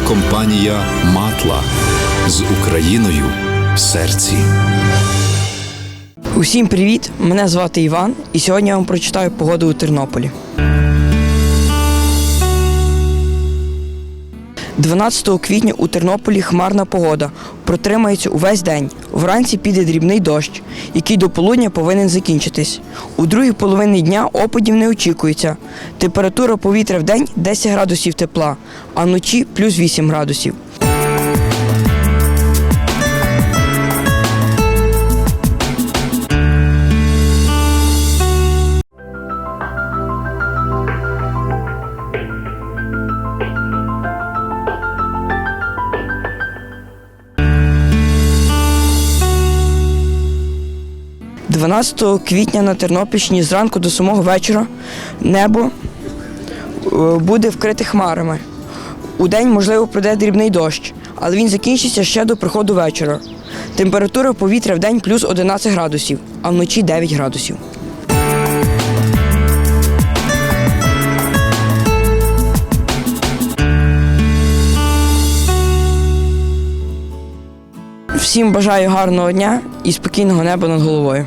компанія Матла з Україною в серці. Усім привіт! Мене звати Іван, і сьогодні я вам прочитаю погоду у Тернополі. 12 квітня у Тернополі хмарна погода. Протримається увесь день. Вранці піде дрібний дощ, який до полудня повинен закінчитись. У другій половині дня опадів не очікується. Температура повітря в день 10 градусів тепла, а вночі плюс 8 градусів. – 12 квітня на Тернопільщині зранку до самого вечора небо е, буде вкрите хмарами. У день, можливо, пройде дрібний дощ, але він закінчиться ще до приходу вечора. Температура повітря в день плюс 11 градусів, а вночі 9 градусів. Всім бажаю гарного дня і спокійного неба над головою.